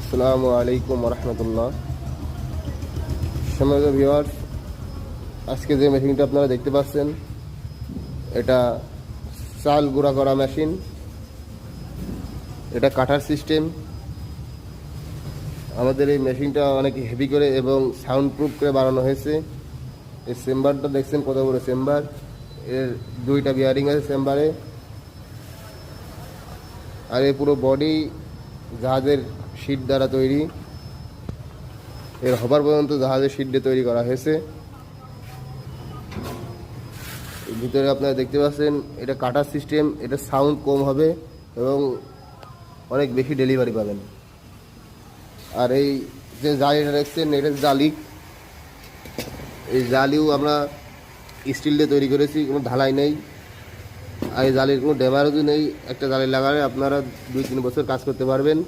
আসসালামু আলাইকুম রহমতুল্লাহ সম্মানিত ভিওয়ার্স আজকে যে মেশিনটা আপনারা দেখতে পাচ্ছেন, এটা চাল গুঁড়া করা মেশিন এটা কাটার সিস্টেম আমাদের এই মেশিনটা অনেক হেভি করে এবং সাউন্ড প্রুফ করে বানানো হয়েছে। এই চেম্বারটা দেখছেন কত বড় চেম্বার এর দুইটা বিয়ারিং আছে চেম্বারে আর এই পুরো বডি জাহাজের শিট দ্বারা তৈরি। এর হবার পর্যন্ত জাহাজের শিট দিয়ে তৈরি করা হয়েছে। ভিতরে আপনারা দেখতে পাচ্ছেন, এটা কাটার সিস্টেম, এটা সাউন্ড কম হবে এবং অনেক বেশি ডেলিভারি পাবেন। আর এই যে জালিটা দেখছেন, এটা জালি। এই জালিও আমরা স্টিল দিয়ে তৈরি করেছি, কোনো ঢালাই নেই। এই জালির কোনো ড্যামারেজও নেই। একটা জালি লাগালে আপনারা দুই তিন বছর কাজ করতে পারবেন।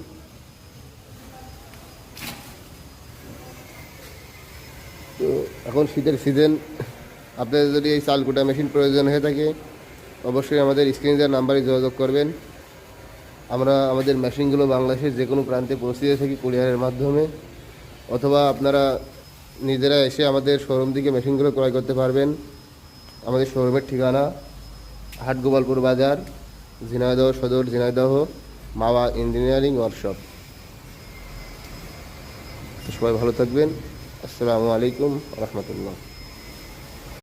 তো এখন শীতের সিজন আপনাদের যদি এই চালকুটা মেশিন প্রয়োজন হয়ে থাকে, অবশ্যই আমাদের স্ক্রিনে নাম্বারে যোগাযোগ করবেন। আমরা আমাদের মেশিনগুলো বাংলাদেশের যে কোনো প্রান্তে পৌঁছে থাকি কুরিয়ারের মাধ্যমে। অথবা আপনারা নিজেরা এসে আমাদের শোরুম থেকে মেশিনগুলো ক্রয় করতে পারবেন। আমাদের শোরুমের ঠিকানা হাটগোপালপুর বাজার ঝিনাইদহ সদর ঝিনাইদহ মাওয়া ইঞ্জিনিয়ারিং ওয়ার্কশপ। সবাই ভালো থাকবেন। আসসালামু আলাইকুম রহমতুল্লাহ।